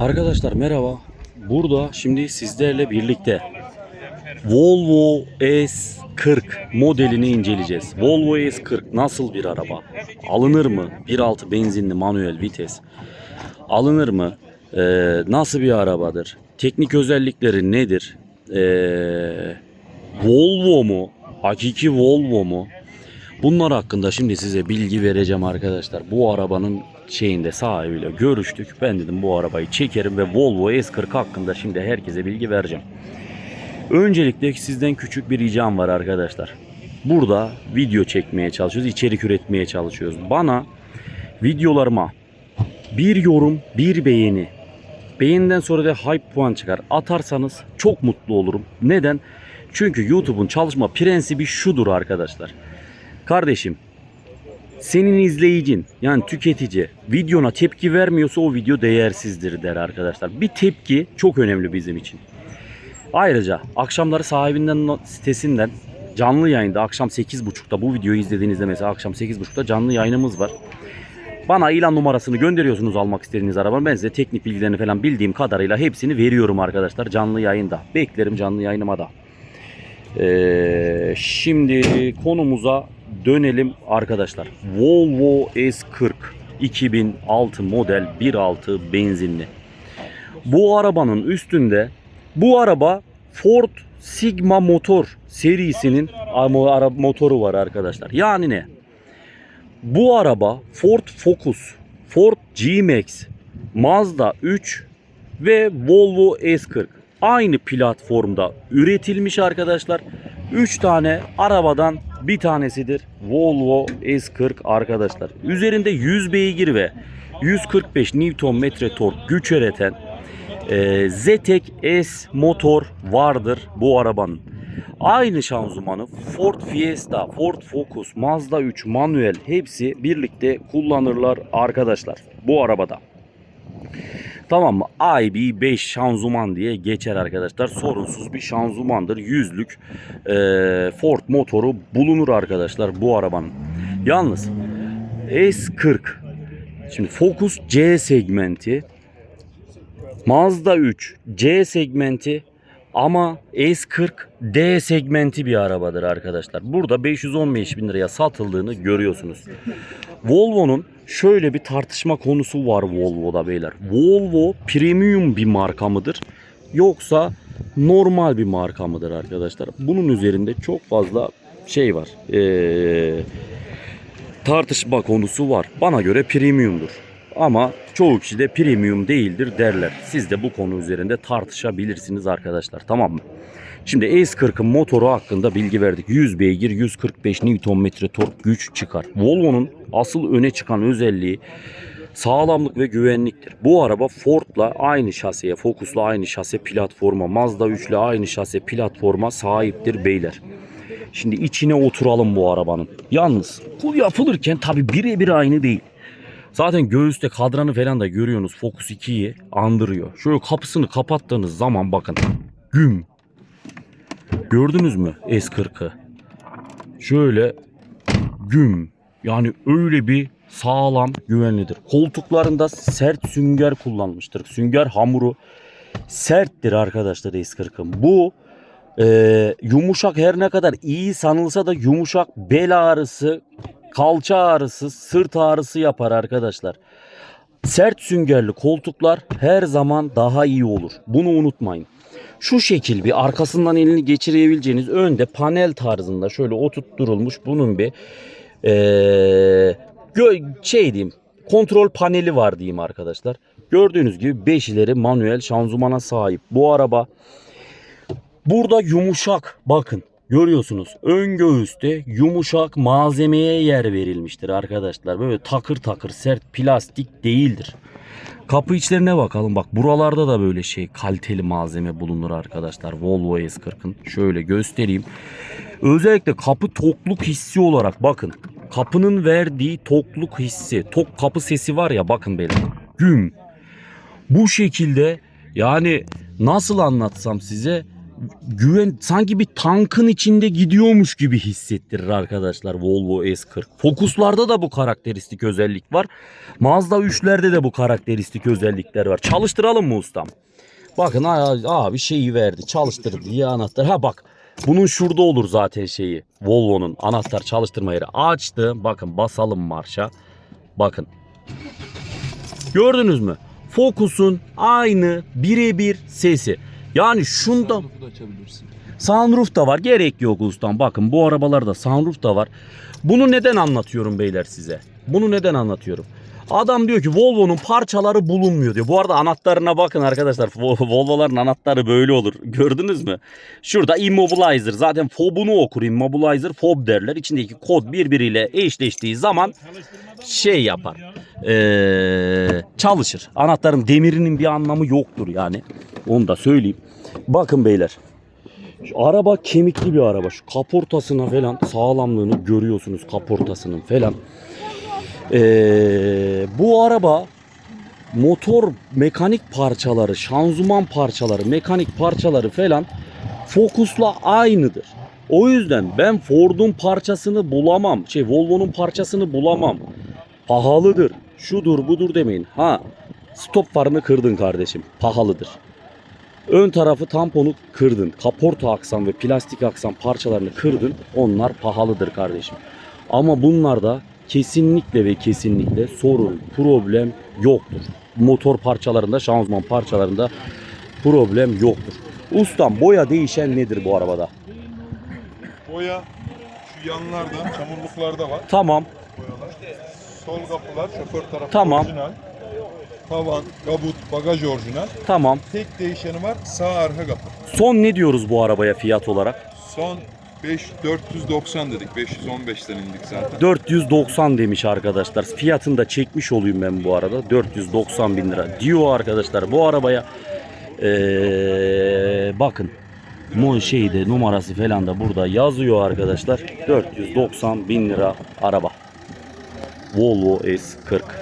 Arkadaşlar merhaba. Burada şimdi sizlerle birlikte Volvo S40 modelini inceleyeceğiz. Volvo S40 nasıl bir araba? Alınır mı? 1.6 benzinli manuel vites. Alınır mı? Ee, nasıl bir arabadır? Teknik özellikleri nedir? Ee, Volvo mu? Hakiki Volvo mu? Bunlar hakkında şimdi size bilgi vereceğim arkadaşlar. Bu arabanın şeyinde sahibiyle görüştük. Ben dedim bu arabayı çekerim ve Volvo S40 hakkında şimdi herkese bilgi vereceğim. Öncelikle sizden küçük bir ricam var arkadaşlar. Burada video çekmeye çalışıyoruz, içerik üretmeye çalışıyoruz. Bana videolarıma bir yorum, bir beğeni, beğeniden sonra da hype puan çıkar atarsanız çok mutlu olurum. Neden? Çünkü YouTube'un çalışma prensibi şudur arkadaşlar. Kardeşim senin izleyicin yani tüketici videona tepki vermiyorsa o video değersizdir der arkadaşlar. Bir tepki çok önemli bizim için. Ayrıca akşamları sahibinden sitesinden canlı yayında akşam 8.30'da bu videoyu izlediğinizde mesela akşam 8.30'da canlı yayınımız var. Bana ilan numarasını gönderiyorsunuz almak istediğiniz arabanın. Ben size teknik bilgilerini falan bildiğim kadarıyla hepsini veriyorum arkadaşlar canlı yayında. Beklerim canlı yayınıma da. Ee, şimdi konumuza dönelim arkadaşlar. Volvo S40 2006 model 1.6 benzinli. Bu arabanın üstünde bu araba Ford Sigma motor serisinin motoru var arkadaşlar. Yani ne? Bu araba Ford Focus, Ford G-Max, Mazda 3 ve Volvo S40 aynı platformda üretilmiş arkadaşlar. 3 tane arabadan bir tanesidir Volvo S40 arkadaşlar. Üzerinde 100 beygir ve 145 Nm tork güç üreten e, Zetek S motor vardır bu arabanın. Aynı şanzımanı Ford Fiesta, Ford Focus, Mazda 3 manuel hepsi birlikte kullanırlar arkadaşlar bu arabada. Tamam mı? IB5 şanzıman diye geçer arkadaşlar. Sorunsuz bir şanzımandır. Yüzlük e, Ford motoru bulunur arkadaşlar bu arabanın. Yalnız S40 Şimdi Focus C segmenti Mazda 3 C segmenti ama S40 D segmenti bir arabadır arkadaşlar. Burada 515 bin liraya satıldığını görüyorsunuz. Volvo'nun şöyle bir tartışma konusu var Volvo'da beyler. Volvo premium bir marka mıdır? Yoksa normal bir marka mıdır arkadaşlar? Bunun üzerinde çok fazla şey var. Ee, tartışma konusu var. Bana göre premiumdur. Ama çoğu kişi de premium değildir derler. Siz de bu konu üzerinde tartışabilirsiniz arkadaşlar. Tamam mı? Şimdi S40'ın motoru hakkında bilgi verdik. 100 beygir, 145 Nm tork güç çıkar. Volvo'nun asıl öne çıkan özelliği sağlamlık ve güvenliktir. Bu araba Ford'la aynı şaseye, Focus'la aynı şase platforma, Mazda 3'le aynı şase platforma sahiptir beyler. Şimdi içine oturalım bu arabanın. Yalnız bu yapılırken tabi birebir aynı değil. Zaten göğüste kadranı falan da görüyorsunuz Focus 2'yi andırıyor. Şöyle kapısını kapattığınız zaman bakın güm. Gördünüz mü S40'ı? Şöyle güm. Yani öyle bir sağlam güvenlidir. Koltuklarında sert sünger kullanmıştır. Sünger hamuru serttir arkadaşlar S40'ın. Bu e, yumuşak her ne kadar iyi sanılsa da yumuşak bel ağrısı, kalça ağrısı, sırt ağrısı yapar arkadaşlar. Sert süngerli koltuklar her zaman daha iyi olur. Bunu unutmayın. Şu şekil bir arkasından elini geçirebileceğiniz önde panel tarzında şöyle oturtturulmuş bunun bir gö- şey diyeyim kontrol paneli var diyeyim arkadaşlar. Gördüğünüz gibi 5 ileri manuel şanzımana sahip. Bu araba Burada yumuşak bakın görüyorsunuz ön göğüste yumuşak malzemeye yer verilmiştir arkadaşlar. Böyle takır takır sert plastik değildir. Kapı içlerine bakalım bak buralarda da böyle şey kaliteli malzeme bulunur arkadaşlar Volvo S40'ın. Şöyle göstereyim. Özellikle kapı tokluk hissi olarak bakın. Kapının verdiği tokluk hissi, tok kapı sesi var ya bakın böyle güm. Bu şekilde yani nasıl anlatsam size güven sanki bir tankın içinde gidiyormuş gibi hissettirir arkadaşlar Volvo S40. Focus'larda da bu karakteristik özellik var. Mazda 3'lerde de bu karakteristik özellikler var. Çalıştıralım mı ustam? Bakın abi şeyi verdi. Çalıştır diye anahtar. Ha bak. Bunun şurada olur zaten şeyi. Volvo'nun anahtar çalıştırma yeri. Açtı. Bakın basalım marşa. Bakın. Gördünüz mü? Focus'un aynı birebir sesi. Yani şunda Sunroof'u da açabilirsin. Sunroof da var. Gerek yok ustam. Bakın bu arabalarda sunroof da var. Bunu neden anlatıyorum beyler size? Bunu neden anlatıyorum? Adam diyor ki Volvo'nun parçaları bulunmuyor diyor. Bu arada anahtarına bakın arkadaşlar. Vol- Volvo'ların anahtarı böyle olur. Gördünüz mü? Şurada immobilizer. Zaten fobunu okur. Immobilizer fob derler. İçindeki kod birbiriyle eşleştiği zaman şey yapar. Ee, çalışır. Anahtarın demirinin bir anlamı yoktur yani. Onu da söyleyeyim. Bakın beyler. Şu araba kemikli bir araba. Şu kaportasına falan sağlamlığını görüyorsunuz kaportasının falan. Ee, bu araba motor mekanik parçaları, şanzıman parçaları, mekanik parçaları falan Focus'la aynıdır. O yüzden ben Ford'un parçasını bulamam. Şey Volvo'nun parçasını bulamam. Pahalıdır. Şudur budur demeyin. Ha stop farını kırdın kardeşim. Pahalıdır. Ön tarafı tamponu kırdın. Kaporta aksam ve plastik aksam parçalarını kırdın. Onlar pahalıdır kardeşim. Ama bunlarda kesinlikle ve kesinlikle sorun, problem yoktur. Motor parçalarında, şanzıman parçalarında problem yoktur. Ustam boya değişen nedir bu arabada? Boya şu yanlardan, çamurluklarda var Tamam, boyalar. Sol kapılar, şoför tarafı Tamam. orijinal. Tavan, kabut, bagaj orijinal. tamam. Tek değişeni var sağ arka kapı. Son ne diyoruz bu arabaya fiyat olarak? Son 5 490 dedik. 515'ten indik zaten. 490 demiş arkadaşlar. Fiyatını da çekmiş olayım ben bu arada. 490 bin lira diyor arkadaşlar. Bu arabaya ee, bakın Mon şeyde numarası falan da burada yazıyor arkadaşlar. 490 bin lira araba. Volvo S40.